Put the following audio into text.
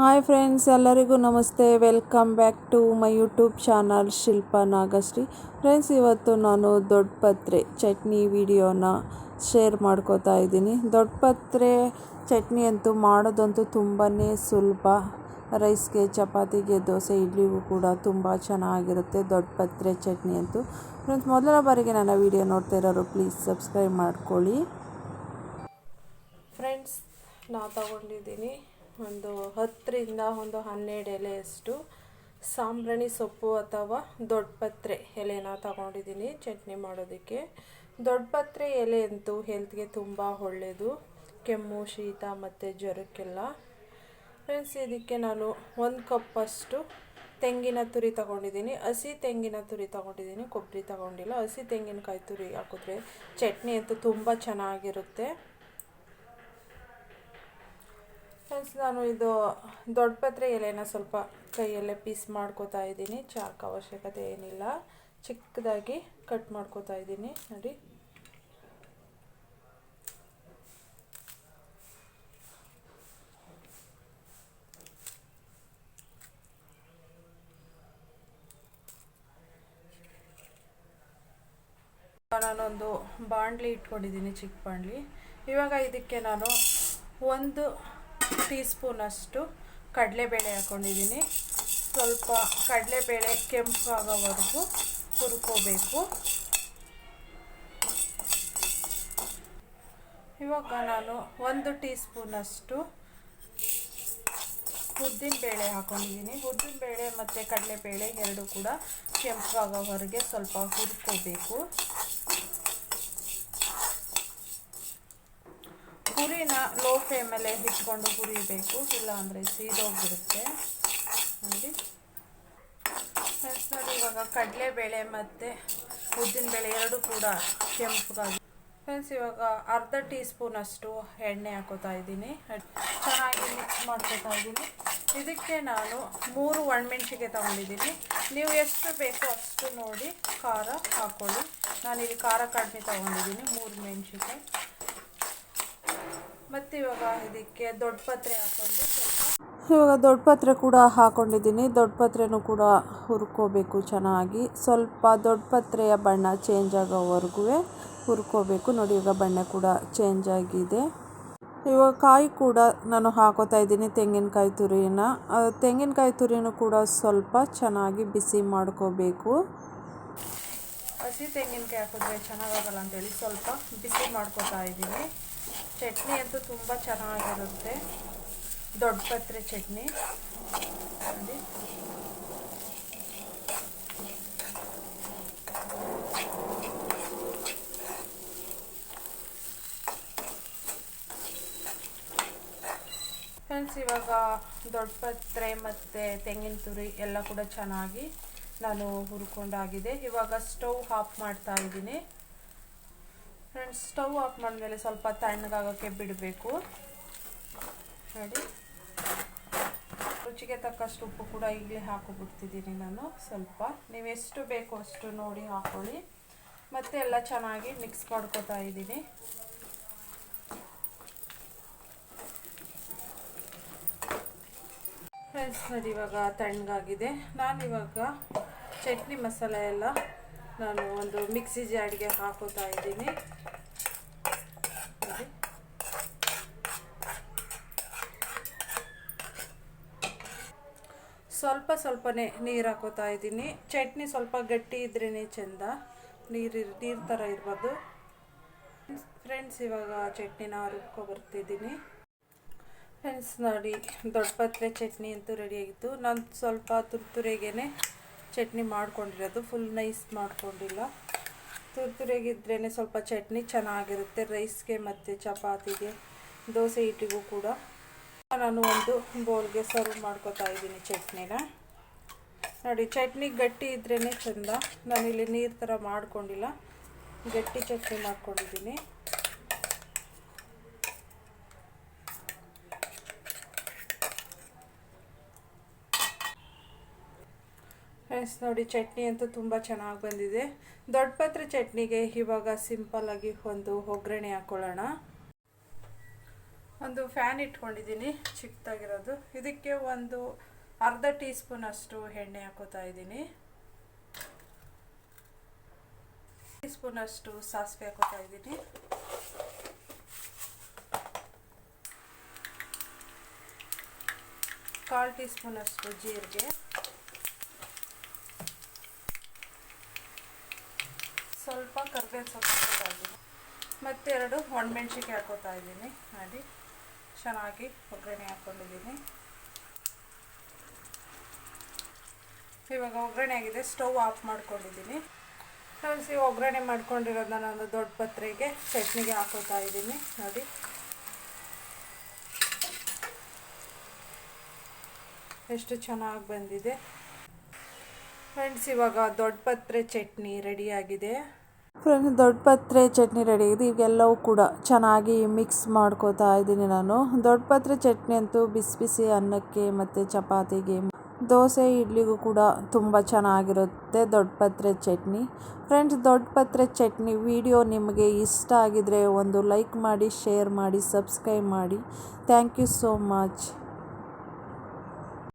Hi friends, ಎಲ್ಲರಿಗೂ ನಮಸ್ತೆ. Welcome back to my YouTube channel Shilpa Nagashree. Friends, ಇವತ್ತು ನಾನು ದೊಡ್ಡ ಪತ್ರೆ ಚಟ್ನಿ ವಿಡಿಯೋನ ಶೇರ್ ಮಾಡ್ಕೋತಾ ಇದ್ದೀನಿ. ದೊಡ್ಡ ಪತ್ರೆ ಚಟ್ನಿ ಅಂತೂ ಮಾಡೋದಂತೂ ತುಂಬಾ ಸುಲಭ. ರೈಸ್ಗೆ, ಚಪಾತಿಗೆ, ದೋಸೆ, ಇಡ್ಲಿಗೂ ಕೂಡ ತುಂಬ ಚೆನ್ನಾಗಿರುತ್ತೆ ದೊಡ್ಡ ಪತ್ರೆ ಚಟ್ನಿ ಅಂತೂ. ಫ್ರೆಂಡ್ಸ್, ಮೊದಲ ಬಾರಿಗೆ ನನ್ನ ವಿಡಿಯೋ ನೋಡ್ತಾ ಇರೋರು ಪ್ಲೀಸ್ ಸಬ್ಸ್ಕ್ರೈಬ್ ಮಾಡ್ಕೊಳ್ಳಿ. ಫ್ರೆಂಡ್ಸ್, ನಾ ತಗೊಂಡಿದ್ದೀನಿ. ಒಂದು ಹತ್ತರಿಂದ ಒಂದು ಹನ್ನೆರಡು ಎಲೆಯಷ್ಟು ಸಾಂಬ್ರಾಣಿ ಸೊಪ್ಪು ಅಥವಾ ದೊಡ್ಡಪತ್ರೆ ಎಲೆನ ತಗೊಂಡಿದ್ದೀನಿ ಚಟ್ನಿ ಮಾಡೋದಕ್ಕೆ. ದೊಡ್ಡಪತ್ರೆ ಎಲೆ ಅಂತೂ ಹೆಲ್ತ್ಗೆ ತುಂಬ ಒಳ್ಳೆಯದು ಕೆಮ್ಮು, ಶೀತ ಮತ್ತು ಜ್ವರಕ್ಕೆಲ್ಲ. ಫ್ರೆಂಡ್ಸ್, ಇದಕ್ಕೆ ನಾನು ಒಂದು ಕಪ್ಪಷ್ಟು ತೆಂಗಿನ ತುರಿ ತಗೊಂಡಿದ್ದೀನಿ. ಹಸಿ ತೆಂಗಿನ ತುರಿ ತಗೊಂಡಿದ್ದೀನಿ. ಕೊಬ್ಬರಿ ತಗೊಂಡಿಲ್ಲ. ಹಸಿ ತೆಂಗಿನಕಾಯಿ ತುರಿ ಹಾಕಿದ್ರೆ ಚಟ್ನಿ ಅಂತೂ ತುಂಬ ಚೆನ್ನಾಗಿರುತ್ತೆ. ಫ್ರೆಂಡ್ಸ್ ನಾನು ಇದು ದೊಡ್ಡ ಪತ್ರೆ ಎಲೆನ ಸ್ವಲ್ಪ ಕೈಯಲ್ಲೇ ಪೀಸ್ ಮಾಡ್ಕೋತಾ ಇದ್ದೀನಿ. ಚಾಕ್ ಅವಶ್ಯಕತೆ ಏನಿಲ್ಲ. ಚಿಕ್ಕದಾಗಿ ಕಟ್ ಮಾಡ್ಕೋತಾ ಇದ್ದೀನಿ. ನೋಡಿ. ನಾನೊಂದು ಬಾಣಲಿ ಇಟ್ಕೊಂಡಿದ್ದೀನಿ, ಚಿಕ್ಕ ಬಾಂಡ್ಲಿ. ಇವಾಗ ಇದಕ್ಕೆ ನಾನು ಒಂದು ಟೀ ಸ್ಪೂನಷ್ಟು ಕಡಲೆಬೇಳೆ ಹಾಕ್ಕೊಂಡಿದ್ದೀನಿ ಸ್ವಲ್ಪ ಕಡಲೆಬೇಳೆ ಕೆಂಪಾಗೋವರೆಗೂ ಹುರ್ಕೋಬೇಕು. ಇವಾಗ ನಾನು ಒಂದು ಟೀ ಸ್ಪೂನಷ್ಟು ಉದ್ದಿನಬೇಳೆ ಹಾಕ್ಕೊಂಡಿದ್ದೀನಿ ಉದ್ದಿನಬೇಳೆ ಮತ್ತು ಕಡಲೆಬೇಳೆ ಎರಡು ಕೂಡ ಕೆಂಪಾಗೋವರೆಗೆ ಸ್ವಲ್ಪ ಹುರ್ಕೋಬೇಕು. ಲೋ ಫ್ಲೇಮಲ್ಲೇ ಇಟ್ಕೊಂಡು ಹುರಿಬೇಕು ಇಲ್ಲ ಅಂದರೆ ಸೀದೋಗ್ಬಿಡುತ್ತೆ. ನೋಡಿ. ಫ್ರೆಂಡ್ಸ್, ನೋಡಿ, ಇವಾಗ ಕಡಲೆಬೇಳೆ ಮತ್ತು ಉದ್ದಿನಬೇಳೆ ಎರಡೂ ಕೂಡ ಕೆಂಪಗಾಗಿ ಫ್ರೆಂಡ್ಸ್, ಇವಾಗ ಅರ್ಧ ಟೀ ಸ್ಪೂನಷ್ಟು ಎಣ್ಣೆ ಹಾಕೋತಾ ಇದ್ದೀನಿ. ಚೆನ್ನಾಗಿ ಮಿಕ್ಸ್ ಮಾಡ್ಕೋತಾ ಇದ್ದೀನಿ. ಇದಕ್ಕೆ ನಾನು ಮೂರು ಒಣಮೆಣ್ಸಿಗೆ ತಗೊಂಡಿದ್ದೀನಿ. ನೀವು ಎಷ್ಟು ಬೇಕೋ ಅಷ್ಟು ನೋಡಿ ಖಾರ ಹಾಕ್ಕೊಳ್ಳಿ ನಾನಿಲ್ಲಿ ಖಾರ ಕಡಿಮೆ ತಗೊಂಡಿದ್ದೀನಿ, ಮೂರು ಮೆಣಸಿಗೆ ಮತ್ತು ಇವಾಗ ಇದಕ್ಕೆ ದೊಡ್ಡ ಪತ್ರೆ ಹಾಕ್ಕೊಂಡು ಸ್ವಲ್ಪ ಇವಾಗ ದೊಡ್ಡ ಪತ್ರೆ ಕೂಡ ಹಾಕೊಂಡಿದ್ದೀನಿ. ದೊಡ್ಡ ಪತ್ರೆನೂ ಕೂಡ ಹುರ್ಕೋಬೇಕು ಚೆನ್ನಾಗಿ. ಸ್ವಲ್ಪ ದೊಡ್ಡ ಪತ್ರೆಯ ಬಣ್ಣ ಚೇಂಜ್ ಆಗೋವರೆಗೂ ಹುರ್ಕೋಬೇಕು. ನೋಡಿ ಇವಾಗ ಬಣ್ಣ ಕೂಡ ಚೇಂಜ್ ಆಗಿದೆ. ಇವಾಗ ಕಾಯಿ ಕೂಡ ನಾನು ಹಾಕೋತಾ ಇದ್ದೀನಿ ತೆಂಗಿನಕಾಯಿ ತುರಿನ. ತೆಂಗಿನಕಾಯಿ ತುರಿನೂ ಕೂಡ ಸ್ವಲ್ಪ ಚೆನ್ನಾಗಿ ಬಿಸಿ ಮಾಡ್ಕೋಬೇಕು. ಹಸಿ ತೆಂಗಿನಕಾಯಿ ಹಾಕಿದ್ರೆ ಚೆನ್ನಾಗಾಗಲ್ಲ ಅಂತೇಳಿ ಸ್ವಲ್ಪ ಬಿಸಿ ಮಾಡ್ಕೋತಾ ಇದ್ದೀನಿ. ಚಟ್ನಿ ಅಂತೂ ತುಂಬ ಚೆನ್ನಾಗಿರುತ್ತೆ. ದೊಡ್ಡ ಪತ್ರೆ ಚಟ್ನಿ. ಫ್ರೆಂಡ್ಸ್, ಇವಾಗ ದೊಡ್ಡ ಪತ್ರೆ ಮತ್ತು ತೆಂಗಿನ ತುರಿ ಎಲ್ಲ ಕೂಡ ಚೆನ್ನಾಗಿ ನಾನು ಹುರ್ಕೊಂಡಾಗಿದೆ. ಇವಾಗ ಸ್ಟವ್ ಆಫ್ ಮಾಡ್ತಾ ಇದ್ದೀನಿ. ಫ್ರೆಂಡ್ಸ್ ಸ್ಟವ್ ಆಫ್ ಮಾಡಿದ್ಮೇಲೆ ಸ್ವಲ್ಪ ತಣ್ಣಗಾಗೋಕ್ಕೆ ಬಿಡಬೇಕು. ನೋಡಿ ರುಚಿಗೆ ತಕ್ಕಷ್ಟು ಉಪ್ಪು ಕೂಡ ಈಗಲೇ ಹಾಕೋಬಿಡ್ತಿದ್ದೀನಿ ನಾನು. ಸ್ವಲ್ಪ. ನೀವು ಎಷ್ಟು ಬೇಕೋ ಅಷ್ಟು ನೋಡಿ ಹಾಕೊಳ್ಳಿ. ಮತ್ತೆ ಎಲ್ಲ ಚೆನ್ನಾಗಿ ಮಿಕ್ಸ್ ಮಾಡ್ಕೋತಾ ಇದ್ದೀನಿ. ಫ್ರೆಂಡ್ಸ್ ನೋಡಿ ಇವಾಗ ತಣ್ಣಗಾಗಿದೆ. ನಾನಿವಾಗ ಚಟ್ನಿ ಮಸಾಲೆ ಎಲ್ಲ ನಾನು ಒಂದು ಮಿಕ್ಸಿ ಜಾರಿಗೆ ಹಾಕೋತಾ ಇದ್ದೀನಿ. ಸ್ವಲ್ಪ ಸ್ವಲ್ಪನೇ ನೀರು ಹಾಕೋತಾ ಇದ್ದೀನಿ. ಚಟ್ನಿ ಸ್ವಲ್ಪ ಗಟ್ಟಿ ಇದ್ರೇ ಚೆಂದ. ನೀರು ನೀರು ಥರ ಇರ್ಬೋದು. ಫ್ರೆಂಡ್ಸ್ ಇವಾಗ ಚಟ್ನಿನ ರುಬ್ಕೊ ಬರ್ತಿದ್ದೀನಿ. ಫ್ರೆಂಡ್ಸ್ ನೋಡಿ, ದೊಡ್ಡ ಪತ್ರೆ ಚಟ್ನಿ ಅಂತೂ ರೆಡಿಯಾಗಿತ್ತು ನಾನು ಸ್ವಲ್ಪ ತುರ್ತುರೆಗೇ ಚಟ್ನಿ ಮಾಡ್ಕೊಂಡಿರೋದು. ಫುಲ್ ನೈಸ್ ಮಾಡ್ಕೊಂಡಿಲ್ಲ. ತುರ್ತುರೆಗಿದ್ರೇ ಸ್ವಲ್ಪ ಚಟ್ನಿ ಚೆನ್ನಾಗಿರುತ್ತೆ ರೈಸ್ಗೆ ಮತ್ತು ಚಪಾತಿಗೆ, ದೋಸೆ ಹಿಟ್ಟಿಗೂ ಕೂಡ. ನಾನು ಒಂದು ಬೌಲ್ಗೆ ಸರ್ವ್ ಮಾಡ್ಕೋತಾ ಇದ್ದೀನಿ ಚಟ್ನಿನ. ನೋಡಿ, ಚಟ್ನಿ ಗಟ್ಟಿ ಇದ್ರೇ ಚೆಂದ. ನಾನಿಲ್ಲಿ ನೀರು ಥರ ಮಾಡ್ಕೊಂಡಿಲ್ಲ. ಗಟ್ಟಿ ಚಟ್ನಿ ಮಾಡ್ಕೊಂಡಿದ್ದೀನಿ. ಫ್ರೆಂಡ್ಸ್, ನೋಡಿ ಚಟ್ನಿ ಅಂತೂ ತುಂಬ ಚೆನ್ನಾಗಿ ಬಂದಿದೆ. ದೊಡ್ಡ ಪತ್ರೆ ಚಟ್ನಿಗೆ ಇವಾಗ ಸಿಂಪಲ್ಲಾಗಿ ಒಂದು ಒಗ್ಗರಣೆ ಹಾಕ್ಕೊಳ್ಳೋಣ ಒಂದು ಫ್ಯಾನ್ ಇಟ್ಕೊಂಡಿದ್ದೀನಿ, ಚಿಕ್ಕದಾಗಿರೋದು. ಇದಕ್ಕೆ ಒಂದು ಅರ್ಧ ಟೀ ಸ್ಪೂನ್ ಅಷ್ಟು ಎಣ್ಣೆ ಹಾಕೋತಾ ಇದ್ದೀನಿ. ಟೀ ಸ್ಪೂನ್ ಅಷ್ಟು ಸಾಸಿವೆ ಹಾಕೋತಾ ಇದ್ದೀನಿ. ಕಾಲು ಟೀ ಸ್ಪೂನ್ ಅಷ್ಟು ಜೀರಿಗೆ. ಸ್ವಲ್ಪ ಕರ್ಬೇವು ಸೊಪ್ಪು ಹಾಕೋತಾ ಇದ್ದೀನಿ. ಮತ್ತೆರಡು ಒಣಮೆಣ್ಸಿನ್ಕಾಯಿ ಹಾಕೋತಾ ಇದ್ದೀನಿ. ಮಾಡಿ ಚೆನ್ನಾಗಿ ಒಗ್ಗರಣೆ ಹಾಕ್ಕೊಂಡಿದ್ದೀನಿ. ಇವಾಗ ಒಗ್ಗರಣೆ ಆಗಿದೆ, ಸ್ಟವ್ ಆಫ್ ಮಾಡ್ಕೊಂಡಿದ್ದೀನಿ. ಈ ಒಗ್ಗರಣೆ ಮಾಡ್ಕೊಂಡಿರೋದನ್ನ ನಾನು ದೊಡ್ಡ ಪತ್ರೆಗೆ ಚಟ್ನಿಗೆ ಹಾಕೋತಾ ಇದ್ದೀನಿ. ನೋಡಿ. ಎಷ್ಟು ಚೆನ್ನಾಗಿ ಬಂದಿದೆ. ಫ್ರೆಂಡ್ಸ್, ಇವಾಗ ದೊಡ್ಡ ಪತ್ರೆ ಚಟ್ನಿ ರೆಡಿಯಾಗಿದೆ ಫ್ರೆಂಡ್ಸ್, ದೊಡ್ಡ ಪತ್ರೆ ಚಟ್ನಿ ರೆಡಿ ಇದೆ ಇವೆಲ್ಲವೂ ಕೂಡ ಚೆನ್ನಾಗಿ ಮಿಕ್ಸ್ ಮಾಡ್ಕೋತಾ ಇದ್ದೀನಿ ನಾನು. ದೊಡ್ಡ ಪತ್ರೆ ಚಟ್ನಿ ಅಂತೂ ಬಿಸಿ ಬಿಸಿ ಅನ್ನಕ್ಕೆ ಮತ್ತು ಚಪಾತಿಗೆ, ದೋಸೆ, ಇಡ್ಲಿಗೂ ಕೂಡ ತುಂಬ ಚೆನ್ನಾಗಿರುತ್ತೆ ದೊಡ್ಡ ಪತ್ರೆ ಚಟ್ನಿ. ಫ್ರೆಂಡ್ಸ್, ದೊಡ್ಡ ಪತ್ರೆ ಚಟ್ನಿ ವಿಡಿಯೋ ನಿಮಗೆ ಇಷ್ಟ ಆಗಿದರೆ ಒಂದು ಲೈಕ್ ಮಾಡಿ, ಶೇರ್ ಮಾಡಿ, ಸಬ್ಸ್ಕ್ರೈಬ್ ಮಾಡಿ. Thank you so much.